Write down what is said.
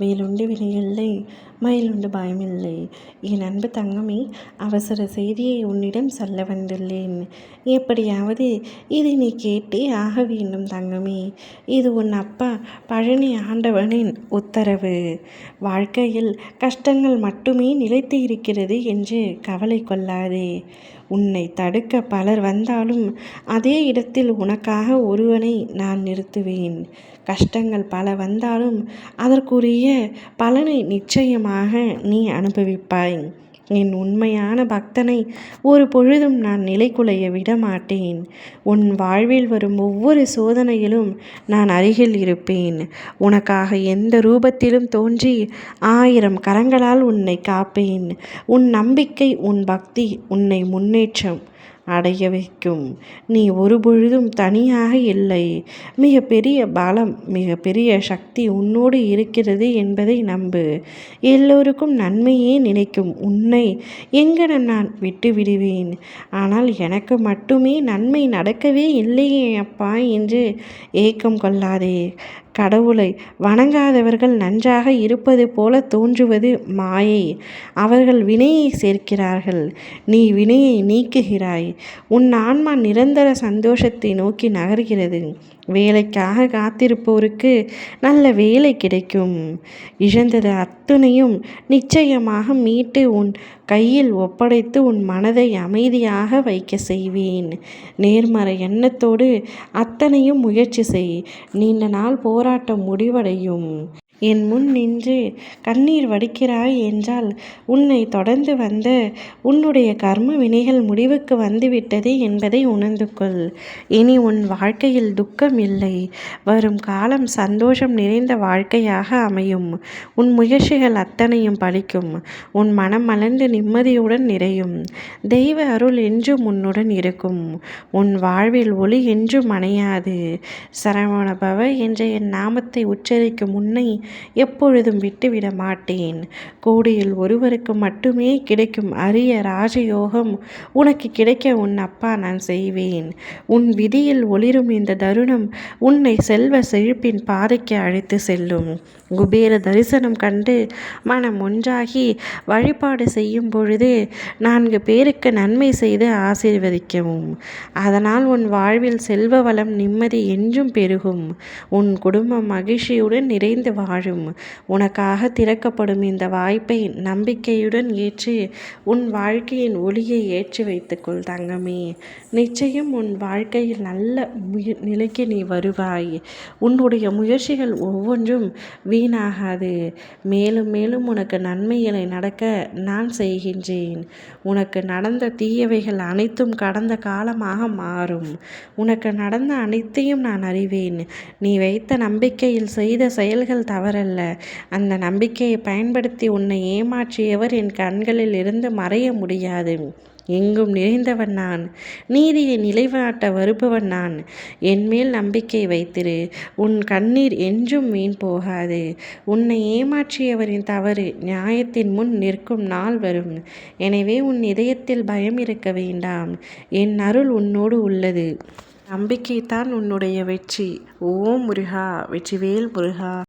மேலுண்டு வினையில்லை மயிலுண்டு பயமில்லை. என் அன்பு தங்கமே அவசர செய்தியை உன்னிடம் சொல்ல வந்துள்ளேன். எப்படியாவது இதை நீ கேட்டே ஆக வேண்டும் தங்கமே. இது உன் அப்பா பழனி ஆண்டவனின் உத்தரவு. வாழ்க்கையில் கஷ்டங்கள் மட்டுமே நிலைத்து இருக்கிறது என்று கவலை கொள்ளாதே. உன்னை தடுக்க பலர் வந்தாலும் அதே இடத்தில் உனக்காக ஒருவனை நான் நிறுத்துவேன். கஷ்டங்கள் பல வந்தாலும் அதற்குரிய பலனை நிச்சயமாக நீ அனுபவிப்பாய். என் உண்மையான பக்தனை ஒரு பொழுதும் நான் நிலைக்குலைய விட மாட்டேன் உன் வாழ்வில் வரும் ஒவ்வொரு சோதனையிலும் நான் அருகில் இருப்பேன். உனக்காக எந்த ரூபத்திலும் தோன்றி ஆயிரம் கரங்களால் உன்னை காப்பேன். உன் நம்பிக்கை உன் பக்தி உன்னை முன்னேற்றம் அடைய வைக்கும். நீ ஒருபொழுதும் தனியாக இல்லை. மிக பெரிய பலம் மிக பெரிய சக்தி உன்னோடு இருக்கிறது என்பதை நம்பு. எல்லோருக்கும் நன்மையே நினைக்கும் உன்னை எங்கன நான் விட்டு விடுவேன்? ஆனால் எனக்கு மட்டுமே நன்மை நடக்கவே இல்லையே அப்பா என்று ஏக்கம் கொள்ளாதே. கடவுளை வணங்காதவர்கள் நன்றாக இருப்பது போல தோன்றுவது மாயை. அவர்கள் வினையை சேர்க்கிறார்கள் நீ வினையை நீக்குகிறாய். உன் ஆன்மா நிரந்தர சந்தோஷத்தை நோக்கி நகர்கிறது. வேலைக்காக காத்திருப்போருக்கு நல்ல வேலை கிடைக்கும். இழந்தது அத்துணையும் நிச்சயமாக மீட்டு உன் கையில் ஒப்படைத்து உன் மனதை அமைதியாக வைக்க செய்வேன். நேர்மறை எண்ணத்தோடு அத்தனையும் முயற்சி செய். நீண்ட நாள் போ போராட்டம் முடிவடையும். என் முன் நின்று கண்ணீர் வடிக்கிறாய் என்றால் உன்னை தொடர்ந்து வந்த உன்னுடைய கர்ம வினைகள் முடிவுக்கு வந்துவிட்டது என்பதை உணர்ந்து கொள். இனி உன் வாழ்க்கையில் துக்கம் இல்லை. வரும் காலம் சந்தோஷம் நிறைந்த வாழ்க்கையாக அமையும். உன் முயற்சிகள் அத்தனையும் பலிக்கும் உன் மனம் மலர்ந்து நிம்மதியுடன் நிறையும். தெய்வ அருள் என்றும் உன்னுடன் இருக்கும். உன் வாழ்வில் ஒளி என்றும் அணையாது. சரவணபவ என்ற என் நாமத்தை உச்சரிக்கும் முன்னை எப்பொழுதும் விட்டுவிட மாட்டேன். கோடியில் ஒருவருக்கு மட்டுமே கிடைக்கும் அரிய ராஜயோகம் உனக்கு கிடைக்க உன் அப்பா நான் செய்வேன். உன் விதியில் ஒளிரும் இந்த தருணம் உன்னை செல்வ செழிப்பின் பாதைக்கு அழைத்து செல்லும். குபேர தரிசனம் கண்டு மனம் ஒன்றாகி வழிபாடு செய்யும் பொழுது நான்கு பேருக்கு நன்மை செய்து ஆசீர்வதிக்கவும். அதனால் உன் வாழ்வில் செல்வ வளம் நிம்மதி என்றும் பெருகும். உன் குடும்பம் மகிழ்ச்சியுடன் நிறைந்து வாழும். உனக்காக திறக்கப்படும் இந்த வாய்ப்பை நம்பிக்கையுடன் ஏற்று உன் வாழ்க்கையின் ஒளியை ஏற்றி வைத்துக்கொள் தங்கமே. நிச்சயம் உன் வாழ்க்கையில் நல்ல முய நிலைக்கு நீ வருவாய். உன்னுடைய முயற்சிகள் ஒவ்வொன்றும் வீணாகாது. மேலும் மேலும் உனக்கு நன்மைகளை நடக்க நான் செய்கின்றேன். உனக்கு நடந்த தீயவைகள் அனைத்தும் கடந்த காலமாக மாறும். உனக்கு நடந்த அனைத்தையும் நான் அறிவேன். நீ வைத்த நம்பிக்கையில் செய்த செயல்கள் தவறல்ல. அந்த நம்பிக்கையை பயன்படுத்தி உன்னை ஏமாற்றியவர் என் கண்களில் இருந்து மறைய முடியாது. எங்கும் நிறைந்தவன் நான். நீதியை நிலைநாட்ட வருபவன் நான். என்மேல் நம்பிக்கை வைத்திரு. உன் கண்ணீர் என்றும் வீண் போகாது. உன்னை ஏமாற்றியவரின் தவறு நியாயத்தின் முன் நிற்கும் நாள் வரும். எனவே உன் இதயத்தில் பயம் இருக்க வேண்டாம். என் அருள் உன்னோடு உள்ளது. நம்பிக்கைத்தான் உன்னுடைய வெற்றி. ஓ முருகா வெற்றிவேல் முருகா.